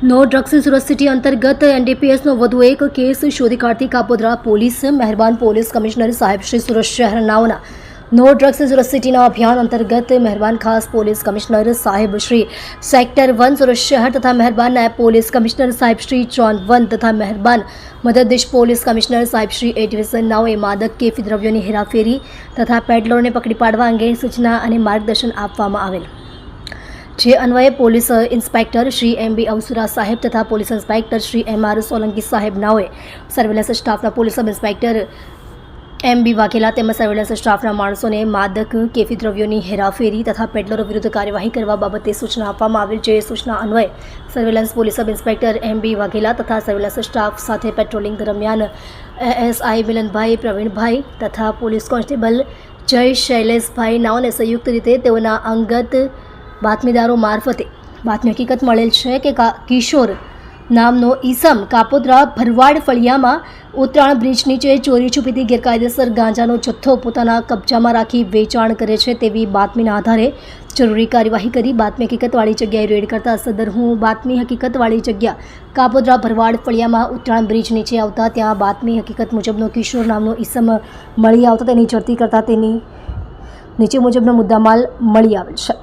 નો drugs Surat city અંતર્ગત એનડીપીએસનો વધુ એક કેસ શોધી કાઢતી કાપોદ્રા પોલીસ, મહેરબાન પોલીસ કમિશનર સાહેબ શ્રી સુરત શહેર નાઓના નો ડ્રગ્સ સુરત સિટીના અભિયાન અંતર્ગત મહેરબાન ખાસ પોલીસ કમિશનર સાહેબ શ્રી સેક્ટર વન સુરત શહેર તથા મહેરબાન નાયબ પોલીસ કમિશનર સાહેબ શ્રી ચોન વન તથા મહેરબાન મદદનીશ પોલીસ કમિશનર સાહેબ શ્રી એ નાઓએ માદક કેફી દ્રવ્યોની હેરાફેરી તથા પેડલરોને પકડી પાડવા અંગે સૂચના અને માર્ગદર્શન આપવામાં આવેલ. જે અન્વયે police inspector Shri M B Avsura સાહેબ તથા police inspector Shri M R Solanki સાહેબ નાઓએ સર્વેલન્સ સ્ટાફના police sub inspector M B Vaghela તેમજ સર્વેલન્સ સ્ટાફના માણસોને માદક, કેફી દ્રવ્યોની હેરાફેરી તથા પેડલરો વિરુદ્ધ કાર્યવાહી કરવા બાબતે સૂચના આપવામાં આવેલ જે સૂચના અન્વયે surveillance police sub inspector M B Vaghela તથા સર્વેલન્સ સ્ટાફ સાથે પેટ્રોલિંગ દરમિયાન એએસઆઈ મિલનભાઈ, પ્રવીણભાઈ તથા પોલીસ કોન્સ્ટેબલ જય શૈલેષભાઈ નાઓને સંયુક્ત રીતે તેઓના અંગત બાતમીદારો મારફતે. બાતમી હકીકત મળેલ છે કે કિશોર નામનો ઈસમ કાપોદ્રા ભરવાડ ફળિયામાં ઉત્તરાયણ બ્રિજ નીચે ચોરી છુપીથી ગેરકાયદેસર ગાંજાનો જથ્થો પોતાના કબજામાં રાખી વેચાણ કરે છે તેવી બાતમીના આધારે જરૂરી કાર્યવાહી કરી બાતમી હકીકતવાળી જગ્યાએ રેડ કરતા સદર હું બાતમી હકીકતવાળી જગ્યા કાપોદ્રા ભરવાડ ફળિયામાં ઉત્તરાયણ બ્રિજ નીચે આવતા ત્યાં બાતમી હકીકત મુજબનો કિશોર નામનો ઈસમ મળી આવતા તેની ઝડપી કરતા તેની નીચે મુજબનો મુદ્દામાલ મળી આવેલ છે.